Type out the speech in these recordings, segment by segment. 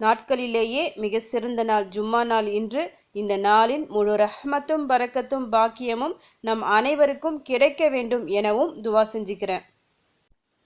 நாட்களிலேயே மிக சிறந்த நாள் ஜும்மா நாள் இன்று. இந்த நாளின் முழு ரஹ்மத்தும் பறக்கத்தும் பாக்கியமும் நம் அனைவருக்கும் கிடைக்க வேண்டும் எனவும் துவா செஞ்சுக்கிறேன்.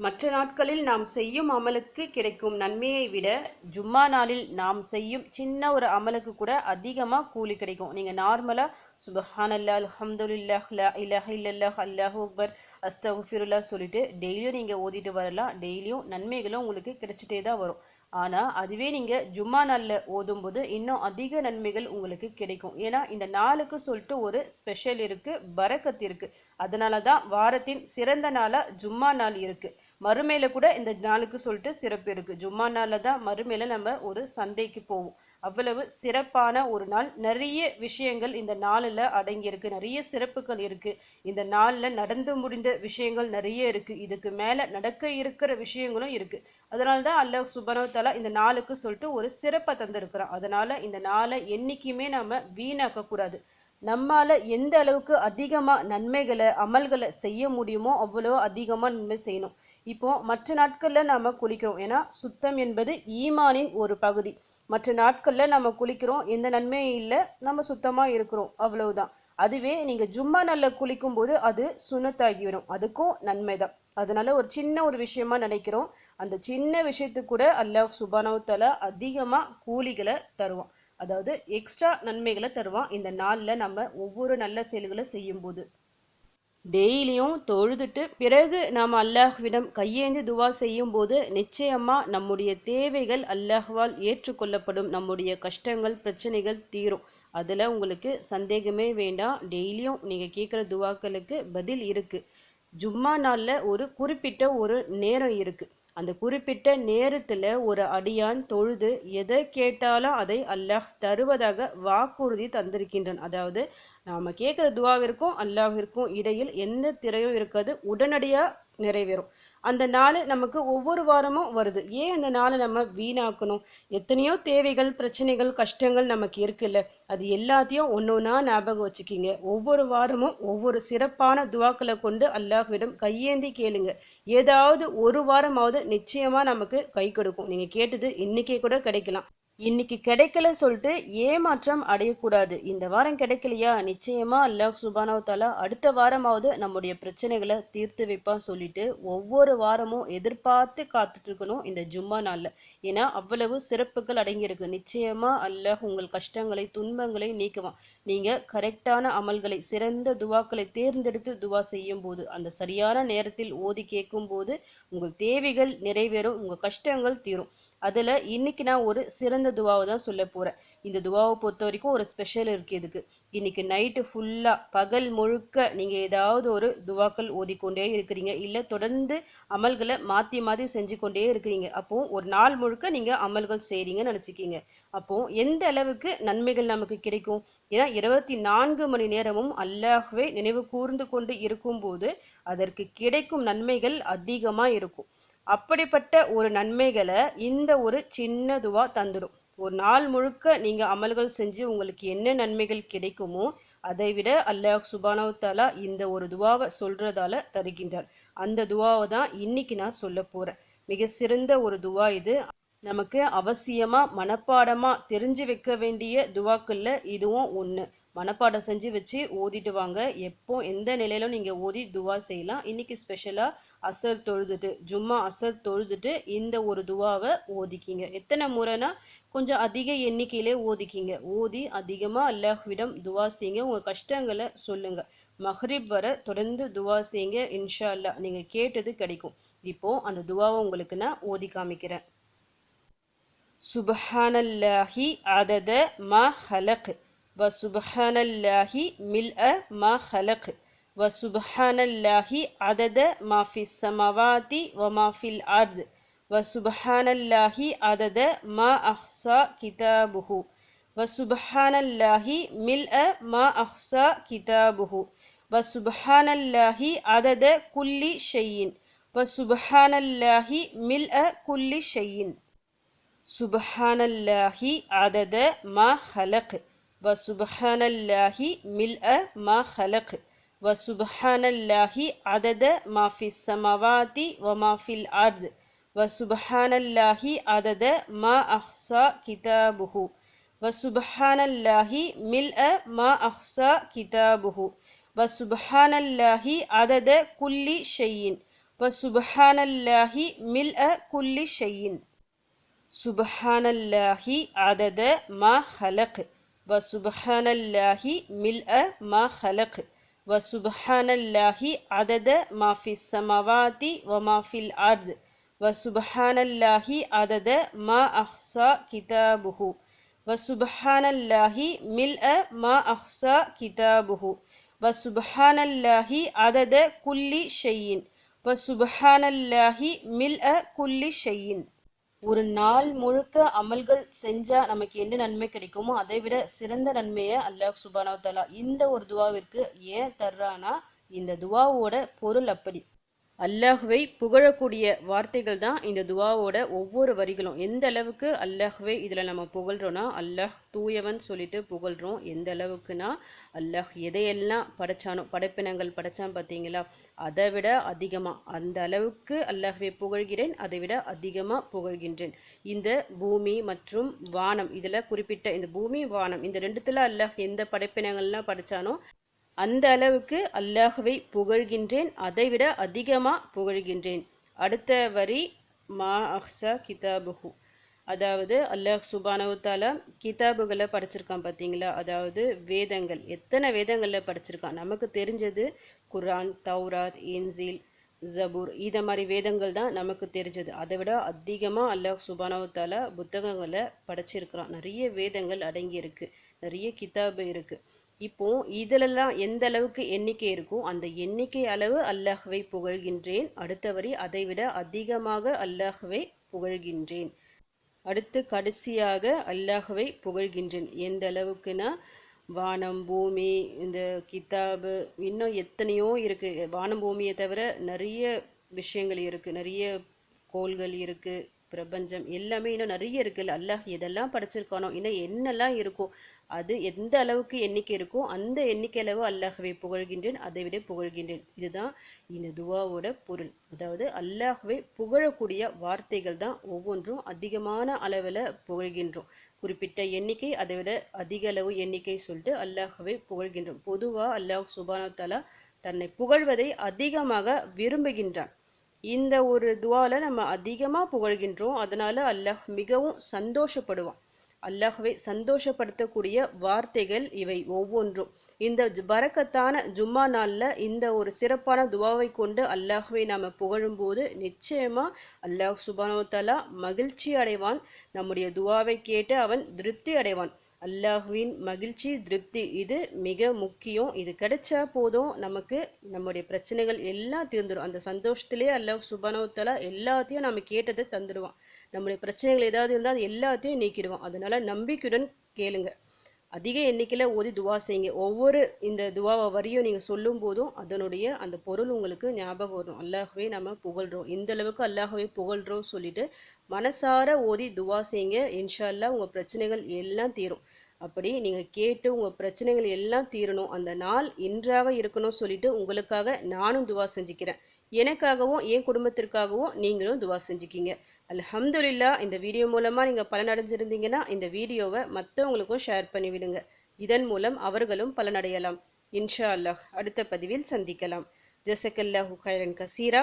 மற்ற நாட்களில் நாம் செய்யும் அமலுக்கு கிடைக்கும் நன்மையை விட ஜும்மா நாளில் நாம் செய்யும் சின்ன ஒரு அமலுக்கு கூட அதிகமாக கூலி கிடைக்கும். நீங்கள் நார்மலாக சுபஹானல்லா அல்ஹம்துலில்லாஹ் லா இலாஹ இல்லல்லாஹ் அல்லாஹு அக்பர் அஸ்தகுஃபிருல்லா சொல்லிட்டு டெய்லியும் நீங்கள் ஓதிட்டு வரலாம். டெய்லியும் நன்மைகளும் உங்களுக்கு கிடைச்சிட்டே தான் வரும். ஆனால் அதுவே நீங்கள் ஜும்மா நாளில் ஓதும்போது இன்னும் அதிக நன்மைகள் உங்களுக்கு கிடைக்கும். ஏன்னா இந்த நாளுக்கு சொல்லிட்டு ஒரு ஸ்பெஷல் இருக்குது பரக்கத் இருக்குது அதனால தான் வாரத்தின் சிறந்த நாளாக ஜும்மா நாள் இருக்குது மறுமையில் கூட இந்த நாளுக்கு சொல்லிட்டு சிறப்பு இருக்குது ஜும்மா நாளில் தான் மறுமையில் நம்ம ஒரு சந்தைக்கு போவோம். அவ்வளவு சிறப்பான ஒரு நாள். நிறைய விஷயங்கள் இந்த நாளில் அடங்கியிருக்கு. நிறைய சிறப்புகள் இருக்கு. இந்த நாளில் நடந்து முடிந்த விஷயங்கள் நிறைய இருக்கு. இதுக்கு மேல நடக்க இருக்கிற விஷயங்களும் இருக்கு. அதனால தான் அல்லாஹ் சுபனவ இந்த நாளுக்கு சொல்லிட்டு ஒரு சிறப்பை தந்திருக்கிறான். அதனால இந்த நாளை என்னைக்குமே நாம வீணாக்க கூடாது. நம்மால எந்த அளவுக்கு அதிகமா நன்மைகளை அமல்களை செய்ய முடியுமோ அவ்வளோ அதிகமா நன்மை செய்யணும். இப்போ மற்ற நாட்களில் நாம் குளிக்கிறோம். ஏன்னா சுத்தம் என்பது ஈமானின் ஒரு பகுதி. மற்ற நாட்களில் நம்ம குளிக்கிறோம். எந்த நன்மையும் இல்லை. நம்ம சுத்தமாக இருக்கிறோம். அவ்வளவுதான். அதுவே நீங்கள் ஜும்மா நாள்ல குளிக்கும் போது அது சுனத்தாகிவிடும் அதுக்கும் நன்மை தான் அதனால ஒரு சின்ன ஒரு விஷயமா நினைக்கிறோம். அந்த சின்ன விஷயத்துக்கு கூட அல்லாஹ் சுபானவு அதிகமாக கூலிகளை தருவான். அதாவது எக்ஸ்ட்ரா நன்மைகளை தருவான். இந்த நாளில் நம்ம ஒவ்வொரு நல்ல செயல்களை செய்யும் போது டெய்லியும் தொழுதுட்டு பிறகு நாம் அல்லாஹ்விடம் கையேந்தி துவா செய்யும் போது நிச்சயமா நம்முடைய தேவைகள் அல்லாஹ்வால் ஏற்றுக்கொள்ளப்படும். நம்முடைய கஷ்டங்கள் பிரச்சனைகள் தீரும். அதில் உங்களுக்கு சந்தேகமே வேண்டாம். டெய்லியும் நீங்கள் கேட்குற துவாக்களுக்கு பதில் இருக்குது ஜும்மா நாளில் ஒரு குறிப்பிட்ட ஒரு நேரம் இருக்குது அந்த குறிப்பிட்ட நேரத்தில் ஒரு அடியான் தொழுது எதை கேட்டாலும் அதை அல்லாஹ் தருவதாக வாக்குறுதி தந்திருக்கின்றான். அதாவது நாம் கேட்குற துவாவிற்கும் அல்லாஹிற்கும் இடையில் எந்த திரையும் இருக்காது. உடனடியாக நிறைவேறும். அந்த நாள் நமக்கு ஒவ்வொரு வாரமும் வருது. ஏன் அந்த நாளை நம்ம வீணாக்கணும்? எத்தனையோ தேவைகள் பிரச்சனைகள் கஷ்டங்கள் நமக்கு இருக்குல்ல. அது எல்லாத்தையும் ஒன்று ஒன்றா ஞாபகம் வச்சுக்கிங்க. ஒவ்வொரு வாரமும் ஒவ்வொரு சிறப்பான துவாக்களை கொண்டு அல்லாஹ்விடம் கையேந்தி கேளுங்க. ஏதாவது ஒரு வாரமாவது நிச்சயமாக நமக்கு கை கொடுக்கும். நீங்கள் கேட்டது இன்னைக்கே கூட கிடைக்கலாம். இன்னைக்கு கிடைக்கல சொல்லிட்டு ஏமாற்றம் அடையக்கூடாது. இந்த வாரம் கிடைக்கலையா? நிச்சயமா அல்லாஹ் சுபானவ அடுத்த வாரமாவது நம்முடைய பிரச்சனைகளை தீர்த்து வைப்பான் சொல்லிட்டு ஒவ்வொரு வாரமும் எதிர்பார்த்து காத்துட்டு இருக்கணும் இந்த ஜும்மா நாள்ல. ஏன்னா அவ்வளவு சிறப்புகள் அடங்கியிருக்கு. நிச்சயமா அல்லாஹ் உங்கள் கஷ்டங்களை துன்பங்களை நீக்குவான். நீங்கள் கரெக்டான அமல்களை சிறந்த துவாக்களை தேர்ந்தெடுத்து துவா செய்யும் போது அந்த சரியான நேரத்தில் ஓதி கேட்கும் போது உங்கள் தேவைகள் நிறைவேறும் உங்கள் கஷ்டங்கள் தீரும். அதில் இன்னைக்கு நான் ஒரு சிறந்த துவாவை தான் சொல்ல போகிறேன் இந்த துவாவை பொறுத்த வரைக்கும் ஒரு ஸ்பெஷல் இருக்குது இதுக்கு. இன்னைக்கு நைட்டு ஃபுல்லாக பகல் முழுக்க நீங்கள் ஏதாவது ஒரு துவாக்கள் ஓதிக்கொண்டே இருக்கிறீங்க. இல்லை தொடர்ந்து அமல்களை மாற்றி மாற்றி செஞ்சு கொண்டே இருக்கிறீங்க. அப்போ ஒரு நாள் முழுக்க நீங்கள் அமல்கள் செய்கிறீங்கன்னு நினச்சிக்கிங்க. அப்போது எந்த அளவுக்கு நன்மைகள் நமக்கு கிடைக்கும்? ஏன்னா இருபத்தி நான்கு மணி நேரமும் அல்லாஹ்வே நினைவு கூர்ந்து கொண்டு இருக்கும்போது அதற்கு கிடைக்கும் நன்மைகள் அதிகமாக இருக்கும். அப்படிப்பட்ட ஒரு நன்மைகளை இந்த ஒரு சின்ன துவா தந்துடும். ஒரு நாள் முழுக்க நீங்கள் அமல்கள் செஞ்சு உங்களுக்கு என்ன நன்மைகள் கிடைக்குமோ அதை விட அல்லாஹ் சுபானவ் தாலா இந்த ஒரு துவாவை சொல்கிறதால தருகின்றார். அந்த துவாவை தான் இன்னைக்கு நான் சொல்ல போகிறேன் மிக சிறந்த ஒரு துவா இது. நமக்கு அவசியமா மனப்பாடமா தெரிஞ்சு வைக்க வேண்டிய துவாக்கள்ல இதுவும் ஒண்ணு. மனப்பாடம் செஞ்சு வச்சு ஓதிட்டு வாங்க. எப்போ எந்த நிலையிலும் நீங்க ஓதி துவா செய்யலாம். இன்னைக்கு ஸ்பெஷலா அசர் தொழுதுட்டு ஜும்மா அசர் தொழுதுட்டு இந்த ஒரு துவாவை ஓதிக்கிங்க. எத்தனை முறைனா கொஞ்சம் அதிக எண்ணிக்கையிலே ஓதிக்கிங்க. ஓதி அதிகமா அல்லாஹ்விடம் துவா செய்யுங்க. உங்க கஷ்டங்களை சொல்லுங்க. மஹ்ரிப் வர தொடர்ந்து துவா செய்யுங்க இன்ஷா அல்லா நீங்க கேட்டது கிடைக்கும். இப்போ அந்த துவாவை உங்களுக்கு நான் ஓதி காமிக்கிறேன். سبحان الله عدد ما خلق وسبحان الله ملء ما خلق وسبحان الله عدد ما في السماوات وما في الأرض وسبحان الله عدد ما أحصى كتابه وسبحان الله ملء ما أحصى كتابه وسبحان الله عدد كل شيء وسبحان الله ملء كل شيء. سبحان الله عدد ما خلق وسبحان الله ملء ما خلق وسبحان الله عدد ما في السماوات وما في الأرض وسبحان الله عدد ما أحصى كتابه وسبحان الله ملء ما أحصى كتابه وسبحان الله عدد كل شيء وسبحان الله ملء كل شيء. سبحان الله عدد ما خلق وسبحان الله ملء ما خلق وسبحان الله عدد ما في السماوات وما في الأرض وسبحان الله عدد ما أحصى كتابه وسبحان الله ملء ما أحصى كتابه وسبحان الله عدد كل شيء وسبحان الله ملء كل شيء. ஒரு நாள் முழுக்க அமல்கள் செஞ்சா நமக்கு என்ன நன்மை கிடைக்குமோ அதை விட சிறந்த நன்மையை அல்லாஹ் சுபானா தஆலா இந்த ஒரு துவாவிற்கு ஏன் தர்றானா இந்த துவாவோட பொருள் அப்படி. அல்லாஹ்வை புகழக்கூடிய வார்த்தைகள் தான் இந்த துவாவோட ஒவ்வொரு வரிகளும். எந்த அளவுக்கு அல்லாஹ்வை இதில் நம்ம புகழ்கிறோன்னா அல்லாஹ் தூயவன் சொல்லிட்டு புகழ்கிறோம் எந்த அளவுக்குனா அல்லாஹ் எதையெல்லாம் படைச்சானோ படைப்பினங்கள் படைச்சான் பார்த்தீங்களா? அதை விட அதிகமாக அந்த அளவுக்கு அல்லாஹ்வை புகழ்கிறேன் அதை விட அதிகமாக புகழ்கின்றேன். இந்த பூமி மற்றும் வானம் இதில் குறிப்பிட்ட இந்த பூமி வானம் இந்த ரெண்டுத்தில் அல்லாஹ் எந்த படைப்பினங்கள்லாம் படைச்சானோ அந்த அளவுக்கு அல்லாஹுவை புகழ்கின்றேன் அதைவிட அதிகமாக புகழ்கின்றேன். அடுத்த வரி மா அஹ்சா கிதாபுஹு. அதாவது அல்லாஹ் சுபானவுத்தாலா கிதாபுகளை படிச்சிருக்கான் பார்த்தீங்களா அதாவது வேதங்கள். எத்தனை வேதங்களில் படிச்சிருக்கான்? நமக்கு தெரிஞ்சது குரான் தௌராத் இன்சில் ஜபூர். இதை மாதிரி வேதங்கள் தான் நமக்கு தெரிஞ்சது. அதை விட அதிகமாக அல்லாஹ் சுபானவு புத்தகங்களை படைச்சிருக்கிறான். நிறைய வேதங்கள் அடங்கி இருக்கு. நிறைய கிதாபு இருக்குது இப்போ இதிலெல்லாம் எந்த அளவுக்கு எண்ணிக்கை இருக்கோ அந்த எண்ணிக்கை அளவு அல்லாஹ்வை புகழ்கின்றேன். அடுத்த வரி அதை விட அதிகமாக அல்லாஹ்வை புகழ்கின்றேன். அடுத்து கடைசியாக அல்லாஹ்வை புகழ்கின்றேன். எந்த அளவுக்குன்னா வானம் பூமி இந்த கிதாபு இன்னும் எத்தனையோ இருக்கு. வானம் பூமியை தவிர நிறைய விஷயங்கள் இருக்கு. நிறைய கோள்கள் இருக்கு. பிரபஞ்சம் எல்லாமே இன்னும் நிறைய இருக்குல்ல. அல்லாஹ் எதெல்லாம் படைச்சிருக்கானோ இன்னும் என்னெல்லாம் இருக்கோ அது எந்த அளவுக்கு எண்ணிக்கை இருக்கோ அந்த எண்ணிக்கை அளவு அல்லாஹ்வை புகழ்கின்றேன் அதை விட புகழ்கின்றேன். இதுதான் இந்த துவாவோட பொருள். அதாவது அல்லாஹ்வை புகழக்கூடிய வார்த்தைகள் தான் ஒவ்வொன்றும் அதிகமான அளவில் புகழ்கின்றோம். குறிப்பிட்ட எண்ணிக்கை அதை விட அதிக அளவு எண்ணிக்கை சொல்லிட்டு அல்லாஹ்வை புகழ்கின்றோம். பொதுவாக அல்லாஹ் சுபானு தன்னை புகழ்வதை அதிகமாக விரும்புகின்றான். இந்த ஒரு துவால நம்ம அதிகமாக புகழ்கின்றோம். அதனால அல்லாஹ் மிகவும் சந்தோஷப்படுவான். அல்லாஹ்வை சந்தோஷப்படுத்தக்கூடிய வார்த்தைகள் இவை ஒவ்வொன்றும். இந்த பறக்கத்தான ஜும்மா நாளில் இந்த ஒரு சிறப்பான துவாவை கொண்டு அல்லாஹ்வை நாம் புகழும்போது நிச்சயமா அல்லாஹ் சுபானோ தலா மகிழ்ச்சி அடைவான். நம்முடைய துவாவை கேட்டு அவன் திருப்தி அடைவான். அல்லாஹ்வின் மகிழ்ச்சி திருப்தி இது மிக முக்கியம். இது கிடைச்சா போதும் நமக்கு நம்முடைய பிரச்சனைகள் எல்லாம் தீர்ந்துடும் அந்த சந்தோஷத்திலே அல்லாஹ் சுபானோ எல்லாத்தையும் நம்ம கேட்டதை தந்துடுவான் நம்முடைய பிரச்சனைகள் ஏதாவது இருந்தால் அது எல்லாத்தையும் நீக்கிடுவான். அதனால நம்பிக்கையுடன் கேளுங்க. அதிக எண்ணிக்கையில் ஓதி துவா செய்யுங்க. ஒவ்வொரு இந்த துவாவை வரியும் நீங்கள் சொல்லும் போதும் அதனுடைய அந்த பொருள் உங்களுக்கு ஞாபகம் வரும். அல்லாஹுவே நம்ம புகழ்கிறோம் இந்த அளவுக்கு அல்லாஹ்வே புகழ்கிறோம் சொல்லிட்டு மனசார ஓதி துவா செய்யுங்க. இன்ஷா அல்லாஹ் உங்கள் பிரச்சனைகள் எல்லாம் தீரும். அப்படி நீங்கள் கேட்டு உங்கள் பிரச்சனைகள் எல்லாம் தீரணும். அந்த நாள் இன்றாக இருக்கணும் சொல்லிட்டு உங்களுக்காக நானும் துவா செஞ்சுக்கிறேன். எனக்காகவும் என் குடும்பத்திற்காகவும் நீங்களும் துவா செஞ்சுக்கிங்க. அல்ஹம்துலில்லா இந்த வீடியோ மூலமாக நீங்கள் பலனடைஞ்சிருந்தீங்கன்னா இந்த வீடியோவை மற்றவங்களுக்கும் ஷேர் பண்ணி விடுங்க இதன் மூலம் அவர்களும் பலனடையலாம். இன்ஷா அல்லாஹ் அடுத்த பதிவில் சந்திக்கலாம். ஜசக்கல்லாஹு khairan கசீரா.